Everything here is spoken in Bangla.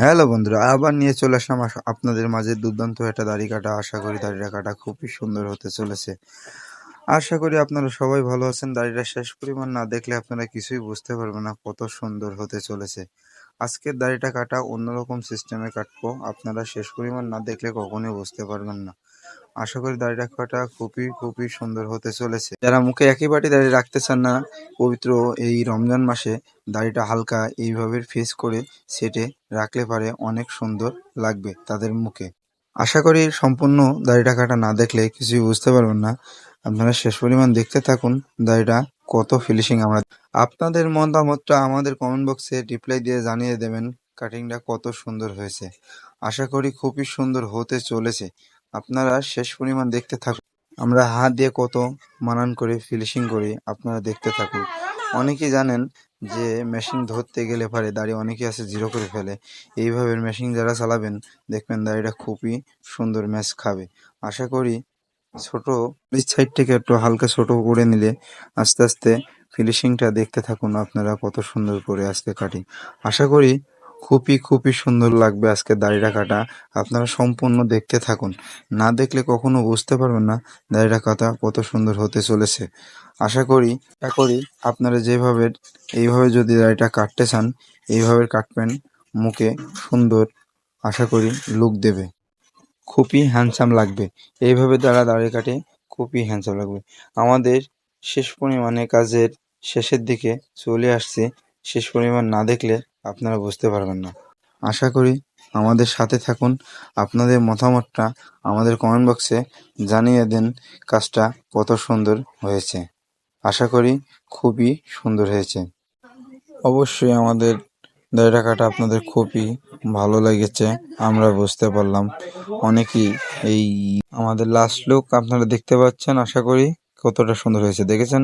হ্যালো বন্ধুরা, আবার নিয়ে চলে আসলাম আপনাদের মাঝে দুর্দান্ত একটা দাড়ি কাটা। আশা করি দাড়িটা কাটা খুবই সুন্দর হতে চলেছে। আশা করি আপনারা সবাই ভালো আছেন। দাড়িটা শেষ পরিমাণ না দেখলে আপনারা কিছুই বুঝতে পারবেন না কত সুন্দর হতে চলেছে। আজকের দাড়িটা কাটা অন্যরকম সিস্টেমে কাটবো। আপনারা শেষ পরিমাণ না দেখলে কখনোই বুঝতে পারবেন না। আশা করি দাড়ি রাখাটা খুবই খুবই সুন্দর হতে চলেছে। যারা মুখে একই বাটি দাড়ি রাখতে চান না, পবিত্র এই রমজান মাসে দাড়িটা হালকা এইভাবে ফেস করে সেটে রাখলে পারে অনেক সুন্দর লাগবে তাদের মুখে। আশা করি সম্পূর্ণ দাড়িটা কাটা না দেখলে কিছুই বুঝতে পারবেন না। আপনারা শেষ পরিমাণ দেখতে থাকুন দাড়িটা কত ফিনিশিং আমরা আপনাদের মতামতটা আমাদের কমেন্ট বক্সে রিপ্লাই দিয়ে জানিয়ে দেবেন কাটিংটা কত সুন্দর হয়েছে। আশা করি খুবই সুন্দর হতে চলেছে। আপনারা শেষ পরিমাণ দেখতে থাকুন। আমরা হাত দিয়ে কত মানান করে ফিনিশিং করি, আপনারা দেখতে থাকুন। অনেকেই জানেন যে মেশিন ধরতে গেলে পারে, দাড়ি অনেকেই আছে জিরো করে ফেলে। এইভাবে মেশিন যারা চালাবেন, দেখবেন দাড়িটা খুবই সুন্দর ম্যাচ খাবে। আশা করি ছোট সাইড থেকে একটু হালকা ছোট করে নিলে আস্তে আস্তে ফিনিশিংটা দেখতে থাকুন আপনারা কত সুন্দর করে আজকে কাটিং আশা করি খুবই খুবই সুন্দর লাগবে আজকে দাড়িটা কাটা আপনারা সম্পূর্ণ দেখতে থাকুন। না দেখলে কখনো বুঝতে পারবেন না দাড়িটা কাটা কত সুন্দর হতে চলেছে। আশা করি করি আপনারা যেভাবে, এইভাবে যদি দাড়িটা কাটতে চান, এইভাবে কাটবেন, মুখে সুন্দর, আশা করি লুক দেবে। খুবই হ্যান্ডসাম লাগবে। এইভাবে যারা দাড়ি কাটে, খুবই হ্যান্ডসাম লাগবে। আমাদের শেষ পরিমাণে কাজের শেষের দিকে চলে আসছে শেষ পরিমাণ না দেখলে আপনারা বুঝতে পারবেন না। আশা করি আমাদের সাথে থাকুন। আপনাদের মতামতটা আমাদের কমেন্ট বক্সে জানিয়ে দেন কাজটা কত সুন্দর হয়েছে। আশা করি খুবই সুন্দর হয়েছে। অবশ্যই আমাদের দাড়িটা কাটা আপনাদের খুবই ভালো লেগেছে, আমরা বুঝতে পারলাম। অনেকেই এই আমাদের লাস্ট লুক আপনারা দেখতে পাচ্ছেন, আশা করি কতটা সুন্দর হয়েছে। দেখেছেন?